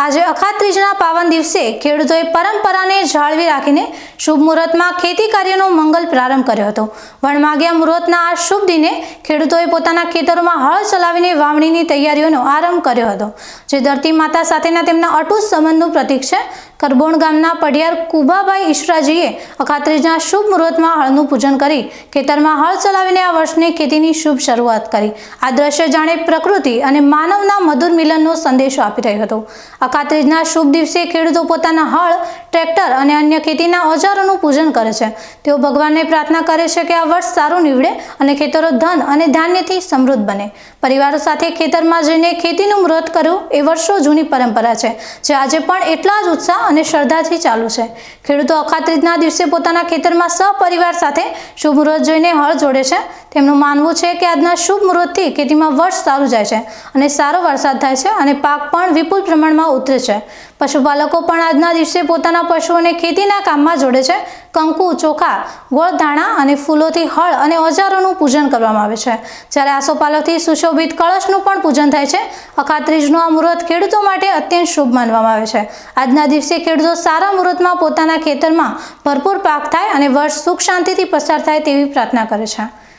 આજે અખાત્રીજના પાવન દિવસે ખેડૂતોએ પરંપરાને જાળવી રાખીને શુભ મુહૂર્તમાં ખેતી કાર્યનો મંગલ પ્રારંભ કર્યો હતો. વણમાગ્યા મુહૂર્તના આ શુભ દિને ખેડૂતોએ પોતાના ખેતરોમાં હળ ચલાવીને વાવણીની તૈયારીઓનો આરંભ કર્યો હતો. જે ધરતી માતા સાથેના તેમના અટૂટ સંબંધનું પ્રતીક છે કરબોણ ગામના પઢિયાર કુભાભાઈ ઈશરાજીએ અખાત્રીજના શુભ મુહૂર્તમાં હળનું પૂજન કરી ખેતરમાં હળ ચલાવીને આ વર્ષની ખેતીની શુભ શરૂઆત કરી. આ દ્રશ્ય જાણે પ્રકૃતિ અને માનવના મધુર મિલનનો સંદેશો આપી રહ્યો હતો. અખાત્રીજના શુભ દિવસે ખેડૂતો પોતાના હળ ટ્રેક્ટર અને અન્ય ખેતીના ઓજારોનું પૂજન કરે છે. તેઓ ભગવાનને પ્રાર્થના કરે છે કે આ વર્ષ સારું નીવડે અને ખેતરો ધન અને ધાન્યથી સમૃદ્ધ બને. પરિવારો સાથે ખેતરમાં જઈને ખેતીનું મુહૂર્ત કરવું એ વર્ષો જૂની પરંપરા છે, જે આજે પણ એટલા જ ઉત્સાહ અને શ્રદ્ધાથી ચાલુ છે. ખેડૂતો અખાત્રીજના દિવસે પોતાના ખેતરમાં સહપરિવાર સાથે શુભ મુહૂર્ત જોઈને હળ જોડે છે. તેમનું માનવું છે કે આજના શુભ મુહૂર્તથી ખેતીમાં વર્ષ સારું જાય છે અને સારો વરસાદ થાય છે અને પાક પણ વિપુલ પ્રમાણમાં ઉતરે છે. પશુપાલકો પણ આજના દિવસે પોતાના પશુઓને ખેતીના કામમાં જોડે છે. કંકુ, ચોખા ગોળ ધાણા અને ફૂલોથી હળ અને ઓજારોનું પૂજન કરવામાં આવે છે. જ્યારે આસોપાલોથી સુશોભિત કળશનું પણ પૂજન થાય છે. અખાત્રીજનું આ મુહૂર્ત ખેડૂતો માટે અત્યંત શુભ માનવામાં આવે છે. આજના દિવસે ખેડૂતો સારા મુહૂર્તમાં પોતાના ખેતરમાં ભરપૂર પાક થાય અને વર્ષ સુખ શાંતિથી પસાર થાય તેવી પ્રાર્થના કરે છે.